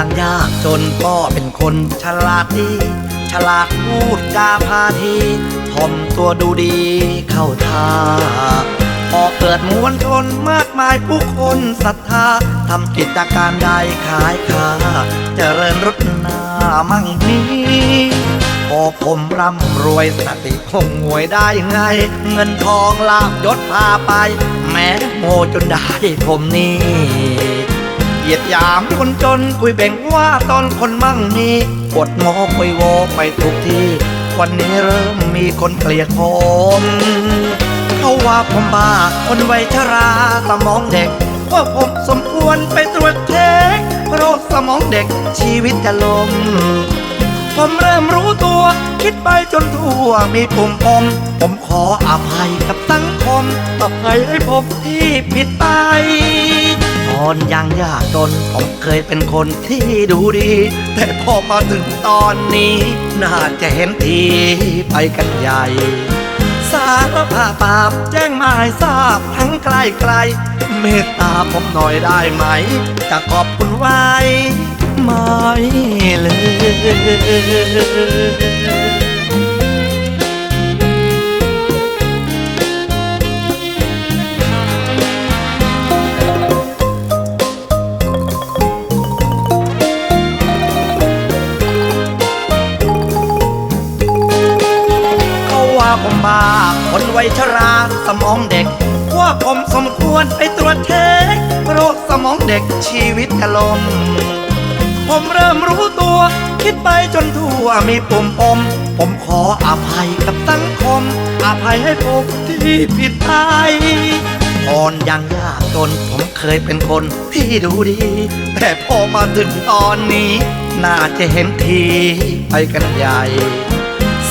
ต่างยากจนก็เป็นคนฉลาดดี ฉลาดพูดจาพาทีถ่อมตัวดูดีเข้าท่าพอเกิดมวลชนมากมายผู้คนศรัทธาทำกิจการใดขายค้าเจริญรถนนามั่งมีพอผมร่ำรวยสติคงงวยได้ไง เงินทองลาบยศพาไป แม้โมจนได้ผมนี่ ยียดยามคนจนคุยแบ่งว่าตอนคนมั่งมีปวดโมคุยโวไปทุกที่ วันนี้เริ่มมีคนเกลียดผมเขาว่าผมบ้าคนวัยชราสมองเด็ก ว่าผมสมควรไปตรวจเช็คโรคสมองเด็กชีวิตจะลมผมเริ่มรู้ตัว คิดไปจนทั่วมีปุ่มปมผมขออภัยกับสังคมอภัยให้ผมที่ผิดไป อนยังยากจนผมเคยเป็นคนที่ดูดี แต่พอมาถึงตอนนี้ น่าจะเห็นทีไปกันใหญ่ สารภาพบาปแจ้งหมาให้ทราบทั้งไกลไกล เมตตาผมหน่อยได้ไหม จะขอบคุณไว้ไม่เลย ผมบ้าคนวัยชราสมองเด็กว่าผมสมควรไปตรวจเช็คโรคสมองเด็กชีวิตกะลม ผมเริ่มรู้ตัว คิดไปจนทั่วมีปุ่มปม ผมขออภัยกับสังคม อภัยให้ผมที่ผิดไปตอนยังยากจนผมเคยเป็นคนที่ดูดี แต่พอมาถึงตอนนี้ น่าจะเห็นทีไปกันใหญ่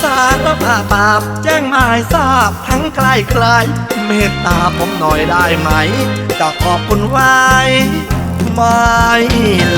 สารภาพบาปแจ้งหมายทราบทั้งใกล้ไกลเมตตาผมหน่อยได้ไหม จะขอบคุณไว้ไม่ล